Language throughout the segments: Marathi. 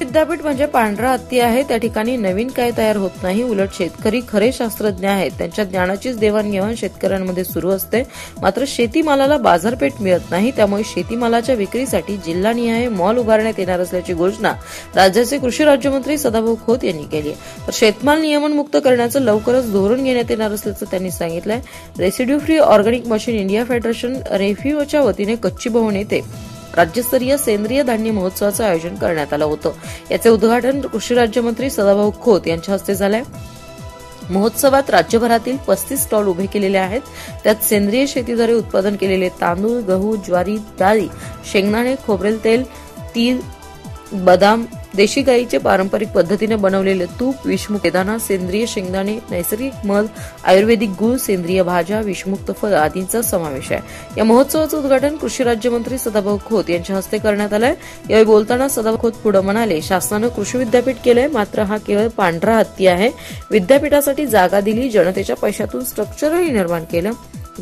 विद्यापीठ म्हणजे पांढरा हत्ती आहे. त्या ठिकाणी नवीन काय तयार होत नाही. उलट शेतकरी खरे शास्त्रज्ञ आहेत. त्यांच्या ज्ञानाचीच देवाणघेवाण शेतकऱ्यांमध्ये सुरू असते. मात्र शेतीमालाला बाजारपेठ मिळत नाही. त्यामुळे शेतीमालाच्या विक्रीसाठी जिल्हानिहाय मॉल उभारण्यात येणार असल्याची घोषणा राज्याचे कृषी राज्यमंत्री सदाभाऊ खोत यांनी केली तर शेतमाल नियमन मुक्त करण्याचं लवकरच धोरण घेण्यात येणार असल्याचं त्यांनी सांगितलंय. Residue free organic machine India federation रेफ्यूच्या वतीने कच्ची भवन येथे राज्यस्तरीय सेंद्रिय धान्य महोत्सवाचं आयोजन करण्यात आलं होतं. याचे उद्घाटन कृषी राज्यमंत्री सदाभाऊ खोत यांच्या हस्ते झालंय. महोत्सवात राज्यभरातील पस्तीस स्टॉल उभे केलेले आहेत. त्यात सेंद्रिय शेतीद्वारे उत्पादन केलेले तांदूळ गहू ज्वारी डाळी शेंगदाणे खोबरेल तेल तीळ बदाम देशी गाईचे पारंपरिक पद्धतीने बनवलेले तूप विषमुक्त बेदाणा सेंद्रिय शेंगदाणे नैसर्गिक मध आयुर्वेदिक गुळ सेंद्रिय भाज्या विषमुक्त फळ आदींचा समावेश आहे. या महोत्सवाचं उद्घाटन कृषी राज्यमंत्री सदाभाऊ खोत यांच्या हस्ते करण्यात आलंय. यावेळी बोलताना सदाभाऊ खोत पुढे म्हणाले शासनानं कृषी विद्यापीठ केलंय मात्र हा केवळ पांढरा हत्ती आहे. विद्यापीठासाठी जागा दिली जनतेच्या पैशातून स्ट्रक्चरही निर्माण केलं.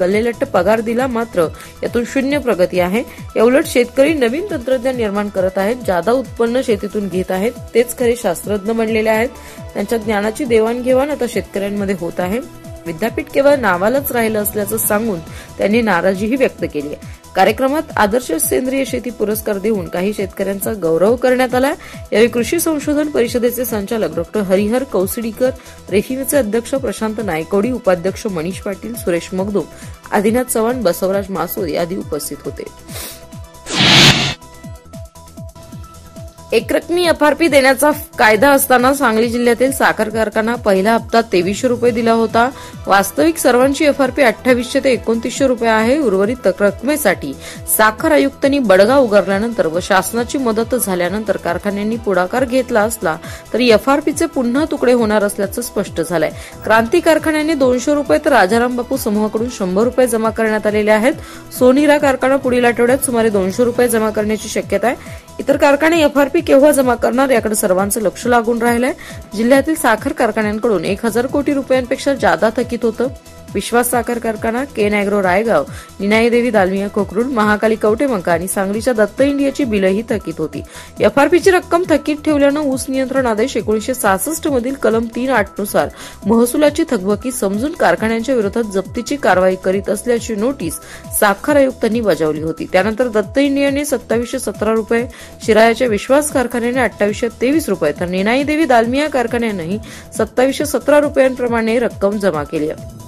गल्लेलट्ट पगार दिला मात्र यातून शून्य प्रगती आहे. याउलट शेतकरी नवीन तंत्रज्ञान निर्माण करत आहेत जादा उत्पन्न शेतीतून घेत आहेत तेच खरे शास्त्रज्ञ म्हणलेले आहेत. त्यांच्या ज्ञानाची देवाणघेवाण आता शेतकऱ्यांमध्ये होत आहे. विद्यापीठ केवळ नावालाच राहिलं असल्याचं सांगून त्यांनी नाराजीही व्यक्त केली आहे. कार्यक्रमात आदर्श सेंद्रिय शेती पुरस्कार देऊन काही शेतकऱ्यांचा गौरव करण्यात आला. यावेळी कृषी संशोधन परिषदेचे संचालक डॉक्टर हरिहर कौसडीकर रेफिमेचे अध्यक्ष प्रशांत नायकोडी उपाध्यक्ष मनीष पाटील सुरेश मगदूम आदिनाथ चव्हाण बसवराज मासूद आदी उपस्थित होते. एकरकमी एफआरपी देण्याचा कायदा असताना सांगली जिल्ह्यातील साखर कारखाना पहिला हप्ता तेवीसशे रुपये दिला होता. वास्तविक सर्वांची एफआरपी अठ्ठावीसशे ते एकोणतीसशे रुपये आहे. उर्वरित रकमेसाठी साखर आयुक्तांनी बडगा उगारल्यानंतर व शासनाची मदत झाल्यानंतर कारखान्यांनी पुढाकार घेतला असला तरी एफआरपीचे पुन्हा तुकडे होणार असल्याचं स्पष्ट झालंय. क्रांती कारखान्याने दोनशे रुपये तर राजाराम बापू समूहाकडून शंभर रुपये जमा करण्यात आलेले आहेत. सोनीरा कारखाना पुढील आठवड्यात सुमारे दोनशे रुपये जमा करण्याची शक्यता आहे. इतर कारखाने एफआरपी केव्हा जमा करणार याकडे सर्वांचं लक्ष लागून राहिलंय. जिल्ह्यातील साखर कारखान्यांकडून एक हजार कोटी रुपयांपेक्षा जादा थकीत होतं. विश्वास साखर कारखाना केन अॅग्रो रायगाव निनाई देवी दालमिया कोकरूड महाकाली कवटेमंका आणि सांगलीच्या दत्त इंडियाची बिलही थकीत होती. एफआरपीची रक्कम थकीत ठेवल्यानं ऊस नियंत्रण आदेश एकोणीशे सहासष्ट मधील कलम तीन आठनुसार महसुलाची थकबकी समजून कारखान्यांच्या विरोधात जप्तीची कारवाई करीत असल्याची नोटीस साखर आयुक्तांनी बजावली होती. त्यानंतर दत्त इंडियाने सत्तावीसशे सतरा रुपये शिरायाच्या विश्वास कारखान्याने अठ्ठावीसशे तेवीस रुपये तर निनाई देवी दालमिया कारखान्यानंही सत्तावीसशे सतरा रुपयांप्रमाणे रक्कम जमा केली आहे.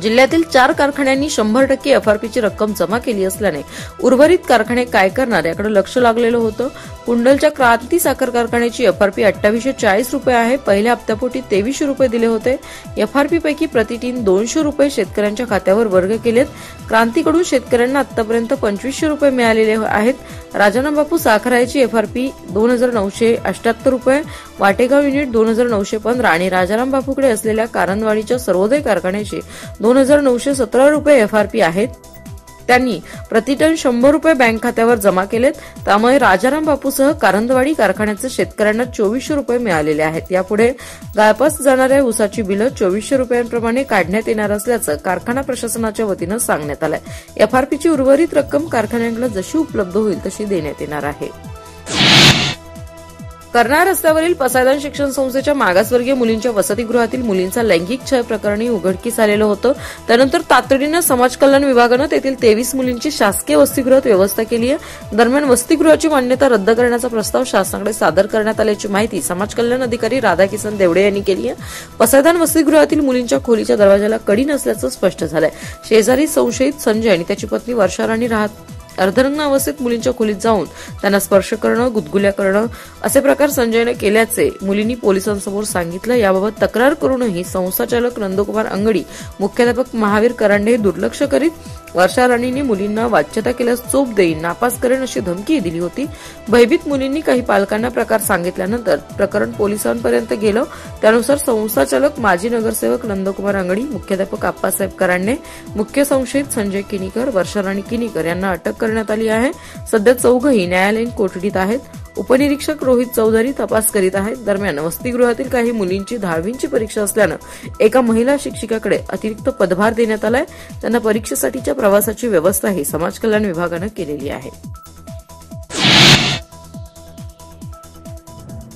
जिल्ह्यातील चार कारखान्यांनी शंभर टक्के एफआरपीची रक्कम जमा केली असल्याने उर्वरित कारखाने काय करणार याकडे लक्ष लागलेलं होतं. कुंडलच्या क्रांती साखर कारखान्याची एफआरपी अठ्ठावीसशे चाळीस रुपये आहे. पहिल्या हप्त्यापोटी तेवीसशे रुपये दिले होते. एफआरपी पैकी प्रतिटीन दोनशे रुपये शेतकऱ्यांच्या खात्यावर वर्ग केलेत. क्रांतीकडून शेतकऱ्यांना आतापर्यंत पंचवीसशे रुपये मिळालेले आहेत. राजाना बापू साखरायची एफआरपी दोन हजार नऊशे अष्ट्याहत्तर रुपये वाटेगाव युनिट दोन हजार नऊशे पंधरा आणि राजाराम बापूकडे असलेल्या कारंदवाडीच्या सर्वोदय कारखान्याची दोन हजार नऊशे सतरा रुपये एफआरपी आहेत. त्यांनी प्रतिटन शंभर रुपये बँक खात्यावर जमा केलेत. त्यामुळे राजाराम बापूसह कारंदवाडी कारखान्याचे शेतकऱ्यांना चोवीसशे रुपये मिळालेले आहेत. यापुढे गाळपास जाणाऱ्या ऊसाची बिलं चोवीसशे रुपयांप्रमाणे काढण्यात येणार असल्याचं कारखाना प्रशासनाच्या वतीनं सांगण्यात आलंय. एफआरपीची उर्वरित रक्कम कारखान्यांकडे जशी उपलब्ध होईल तशी देण्यात येणार आहे. कर्नाळ रस्त्यावरील पसायदान शिक्षण संस्थेच्या मागासवर्गीय मुलींच्या वसतिगृहातील मुलींचा लैंगिक छळ प्रकरणी उघडकीस आलेलं होतं. त्यानंतर तातडीनं समाज कल्याण विभागानं तेथील तेवीस मुलींची शासकीय वसतिगृहात व्यवस्था केली आहे. दरम्यान वसतिगृहाची मान्यता रद्द करण्याचा प्रस्ताव शासनाकडे सादर करण्यात आल्याची माहिती समाज कल्याण अधिकारी राधाकिसन देवडे यांनी केली आहे. पसायदान वसतिगृहातील मुलींच्या खोलीच्या दरवाजाला कडी नसल्याचं स्पष्ट झालंय. शेजारी संशयित संजय आणि त्याची पत्नी वर्षा राणी राहत अर्धनग्न अवस्थेत मुलींच्या खोलीत जाऊन त्यांना स्पर्श करणं गुदगुल्या करणं असे प्रकार संजयने केल्याचे मुलींनी पोलिसांसमोर सांगितलं. याबाबत तक्रार करूनही संस्थाचालक नंदकुमार अंगडी मुख्याध्यापक महावीर करांडे दुर्लक्ष करीत वर्षा राणींनी मुलींना वाच्यता केल्यास चोप देईन नापास करेन अशी धमकी दिली होती. भयभीत मुलींनी काही पालकांना प्रकार सांगितल्यानंतर प्रकरण पोलिसांपर्यंत गेलं. त्यानुसार संस्थाचालक माजी नगरसेवक नंदकुमार अंगडी मुख्याध्यापक आप्पासाहेब करांडे मुख्य संशयित संजय किनीकर वर्षा राणी किनीकर यांना अटक करण्यात आली आहे. सध्या चौघही न्यायालयीन कोठडीत आहेत. उपनिरीक्षक रोहित चौधरी तपास करीत आहेत. दरम्यान वसतिगृहातील काही मुलींची दहावींची परीक्षा असल्यानं एका महिला शिक्षिकाकडे अतिरिक्त पदभार देण्यात आलाय. त्यांना परीक्षेसाठीच्या प्रवासाची व्यवस्थाही समाज कल्याण विभागानं केलेली आहे.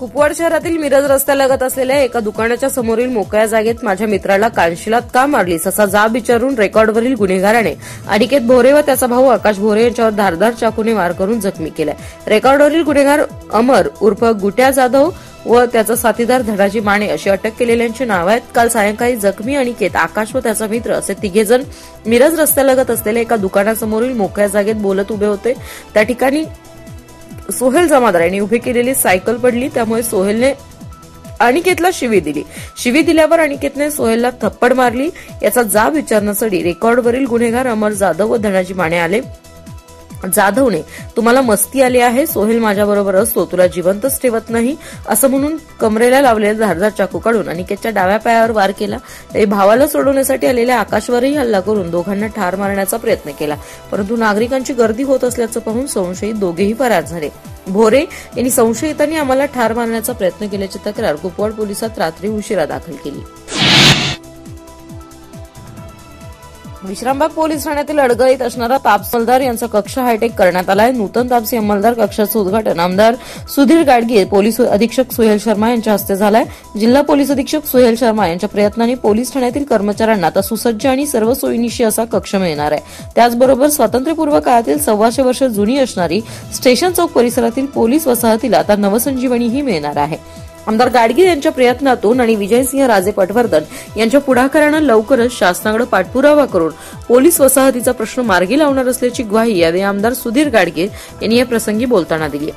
कुपवाड शहरातील मिरज रस्त्यालगत असलेल्या एका दुकानाच्या समोरील मोकळ्या जागेत माझ्या मित्राला कानशिलात का मारलीस असा जाब विचारून रेकॉर्डवरील गुन्हेगाराने अनिकेत भोरे व त्याचा भाऊ आकाश भोरे यांच्यावर धारदार चाकूने वार करून जखमी केलाय. रेकॉर्डवरील गुन्हेगार अमर उर्फ गुट्या जाधव व त्याचा साथीदार धडाजी माने अशी अटक केलेल्यांची नाव आहेत. काल सायंकाळी जखमी अनिकेत आकाश व त्याचा मित्र असे तिघेजण मिरज रस्त्यालगत असलेल्या एका दुकानासमोरील मोकळ्या जागेत बोलत उभे होते. त्या ठिकाणी सोहेल जमादार यांनी उभी केलेली सायकल पडली त्यामुळे सोहेलने अनिकेतला शिवी दिली. शिवी दिल्यावर अनिकेतने सोहेलला थप्पड मारली. याचा जाब विचारण्यासाठी रेकॉर्डवरील गुन्हेगार अमर जाधव व धनाजी माने आले. जाधवने तुम्हाला मस्ती आली आहे सोहेल माझ्याबरोबर असतो तुला जिवंतच ठेवत नाही असं म्हणून कमरेला लावलेल्या धारदार चाकू काढून अनिकेतच्या डाव्या पायावर वार केला. तरी भावाला सोडवण्यासाठी आलेल्या आकाशवरही हल्ला करून दोघांना ठार मारण्याचा प्रयत्न केला. परंतु नागरिकांची गर्दी होत असल्याचं पाहून संशयित दोघेही फरार झाले. भोरे यांनी संशयितांनी आम्हाला ठार मारण्याचा प्रयत्न केल्याची तक्रार कुपवाड पोलिसात रात्री उशिरा दाखल केली. विश्रामबाग पोलीस ठाण्यातील अडगळीत असणारा तापसी अंमलदार यांचा कक्ष हायटेक करण्यात आलाय. नूतन तापसी अंमलदार कक्षाचं उद्घाटन. आमदार सुधीर गाडगे पोलीस अधीक्षक सुहेल शर्मा यांच्या हस्ते झालाय. जिल्हा पोलीस अधीक्षक सुहेल शर्मा यांच्या प्रयत्नांनी पोलीस ठाण्यातील कर्मचाऱ्यांना आता सुसज्ज आणि सर्व सोयीनिशी असा कक्ष मिळणार आहे. त्याचबरोबर स्वातंत्र्यपूर्व काळातील सव्वाशे वर्ष जुनी असणारी स्टेशन चौक परिसरातील पोलीस वसाहतीला आता नवसंजीवनीही मिळणार आहे. आमदार गाडगीळ यांच्या प्रयत्नातून आणि विजयसिंह राजे पटवर्धन यांच्या पुढाकारानं लवकरच शासनाकडे पाठपुरावा करून पोलीस वसाहतीचा प्रश्न मार्गी लावणार असल्याची ग्वाही यावेळी आमदार सुधीर गाडगीळ यांनी या प्रसंगी बोलताना दिली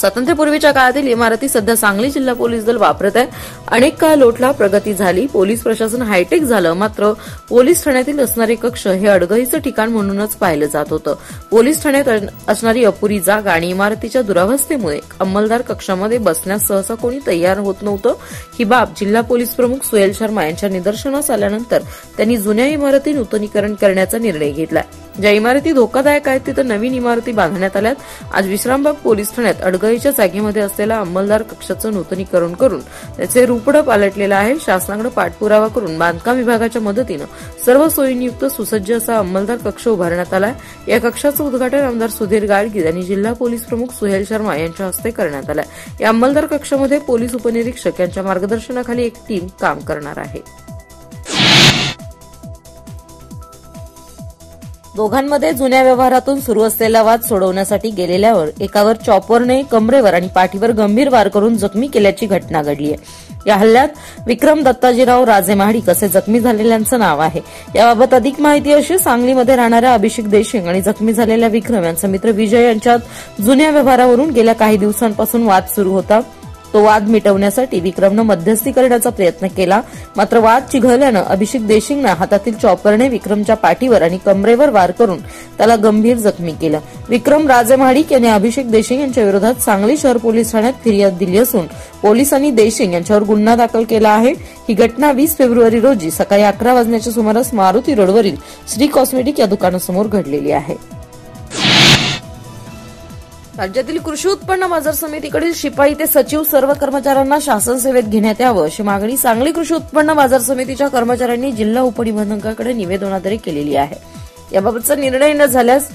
स्वातंत्र्यपूर्वीच्या काळातील इमारती सध्या सांगली जिल्हा पोलीस दल वापरत आहे अनेक काळ लोटला प्रगती झाली. पोलीस प्रशासन हायटेक झालं. मात्र पोलीस ठाण्यातील असणारे कक्ष हे अडगळीचं ठिकाण म्हणूनच पाहिलं जात होतं. पोलीस ठाण्यात असणारी अपुरी जागा आणि इमारतीच्या दुरावस्थेमुळे अंमलदार कक्षामध्ये बसण्यास सहसा कोणी तयार होत नव्हतं. ही बाब जिल्हा पोलीस प्रमुख सुहेल शर्मा यांच्या निदर्शनास आल्यानंतर त्यांनी जुन्या इमारती नूतनीकरण करण्याचा निर्णय घेतला ज्या इमारती धोकादायक आहेत तिथं नवीन इमारती बांधण्यात आल्यात. आज विश्रामबाग पोलीस ठाण्यात अडगळीच्या जागेमध्ये असलेल्या अंमलदार कक्षाचं नूतनीकरण करून त्याचे रूपडं पालटलेलं आहे. शासनाकडे पाठपुरावा करून बांधकाम विभागाच्या मदतीनं सर्व सोयीनियुक्त सुसज्ज असा अंमलदार कक्ष उभारण्यात आलाय. या कक्षाचं उद्घाटन आमदार सुधीर गाडगीर यांनी जिल्हा पोलीस प्रमुख सुहेल शर्मा यांच्या हस्ते करण्यात आलंय. या अंमलदार कक्षामध्ये पोलीस उपनिरीक्षक यांच्या मार्गदर्शनाखाली एक टीम काम करणार आहे. दोघांमध्ये जुन्या व्यवहारातून सुरू असलेला वाद सोडवण्यासाठी गेलेल्यावर एकावर चॉपरने कमरेवर आणि पाठीवर गंभीर वार करून जखमी केल्याची घटना घडली आहे. या हल्ल्यात विक्रम दत्ताजीराव राजे महाडिक असे जखमी झालेल्यांचं नाव आहे. याबाबत अधिक माहिती अशी सांगलीमध्ये राहणाऱ्या अभिषेक देशिंग आणि जखमी झालेल्या विक्रम यांचा मित्र विजय यांच्यात जुन्या व्यवहारावरून गेल्या काही दिवसांपासून वाद सुरू होता. तो वाद मिटवण्यासाठी विक्रमनं मध्यस्थी करण्याचा प्रयत्न केला. मात्र वाद चिघळल्यानं अभिषेक देशिंगनं हातातील चॉपरने विक्रमच्या पाठीवर आणि कमरेवर वार करून त्याला गंभीर जखमी केलं. विक्रम राजे महाडिक यांनी अभिषेक देशिंग यांच्या विरोधात सांगली शहर पोलीस ठाण्यात फिर्याद दिली असून पोलिसांनी देशिंग यांच्यावर गुन्हा दाखल केला आहे. ही घटना वीस फेब्रुवारी रोजी सकाळी अकरा वाजण्याच्या सुमारास मारुती रोडवरील श्री कॉस्मेटिक या दुकानासमोर घडलेली आहे. राज्यातील कृषी उत्पन्न बाजार समितीकडील शिपाई ते सचिव सर्व कर्मचाऱ्यांना शासन सेवेत घेण्यात यावं अशी मागणी सांगली कृषी उत्पन्न बाजार समितीच्या कर्मचाऱ्यांनी जिल्हा उपनिबंधकाकडे निवेदनाद्वारे केलेली आहे. याबाबतचा निर्णय न झाल्यास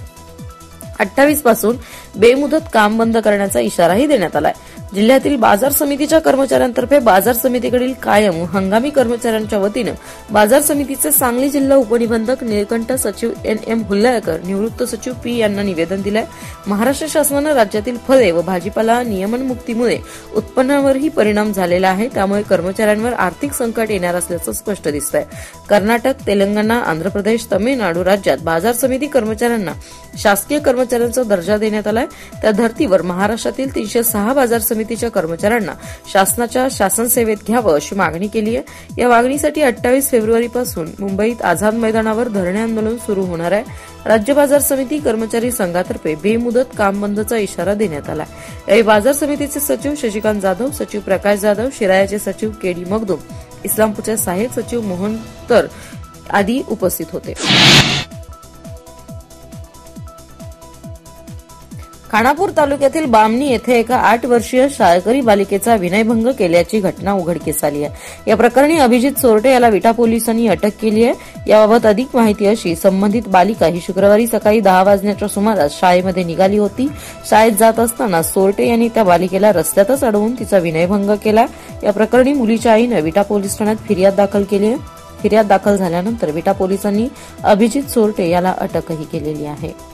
अठ्ठावीसपासून बेमुदत काम बंद करण्याचा इशाराही देण्यात आलाय. जिल्ह्यातील बाजार समितीच्या कर्मचाऱ्यांतर्फे बाजार समितीकडील कायम हंगामी कर्मचाऱ्यांच्या वतीनं बाजार समितीचे सांगली जिल्हा उपनिबंधक निळकंठ सचिव एन एम हुल्लाळकर निवृत्त सचिव पी यांना निवेदन दिलंय. महाराष्ट्र शासनानं राज्यातील फळे व भाजीपाला नियमन मुक्तीमुळे उत्पन्नावरही परिणाम झालेला आहे. त्यामुळे कर्मचाऱ्यांवर आर्थिक संकट येणार असल्याचं स्पष्ट दिसतंय. कर्नाटक तेलंगणा आंध्र प्रदेश तमिळनाडू राज्यात बाजार समिती कर्मचाऱ्यांना शासकीय कर्मचाऱ्यांचा दर्जा देण्यात आलाय. त्या धर्तीवर महाराष्ट्रातील तीनशे सहा बाजार समिती समितीच्या कर्मचाऱ्यांना शासनाच्या शासन सेवेत घ्यावं अशी मागणी केली आहे. या मागणीसाठी अठ्ठावीस फेब्रुवारीपासून मुंबईत आझाद मैदानावर धरणे आंदोलन सुरू होणार आहे. राज्य बाजार समिती कर्मचारी संघातर्फे बेमुदत काम बंदचा इशारा देण्यात आला यावेळी बाजार समितीचे सचिव शशिकांत जाधव सचिव प्रकाश जाधव शिरायाचे सचिव के डी मगदूम इस्लामपूरचे सहाय्यक सचिव मोहन तर आदी उपस्थित होते. खानापूर तालुक्यातील बामणी येथे एका आठ वर्षीय शाळकरी बालिकेचा विनयभंग केल्याची घटना उघडकीस आली आहे. या प्रकरणी अभिजित सोरटे याला विटा पोलिसांनी अटक केली आहे. याबाबत अधिक माहिती अशी संबंधित बालिका ही शुक्रवारी सकाळी दहा वाजण्याच्या सुमारास शाळेमध्ये निघाली होती. शाळेत जात असताना सोरटे यांनी त्या बालिकेला रस्त्यातच अडवून तिचा विनयभंग केला. या प्रकरणी मुलीच्या आईनं विटा पोलीस ठाण्यात फिर्याद दाखल केली आहे. फिर्याद दाखल झाल्यानंतर विटा पोलिसांनी अभिजित सोरटे याला अटकही केलेली आहे.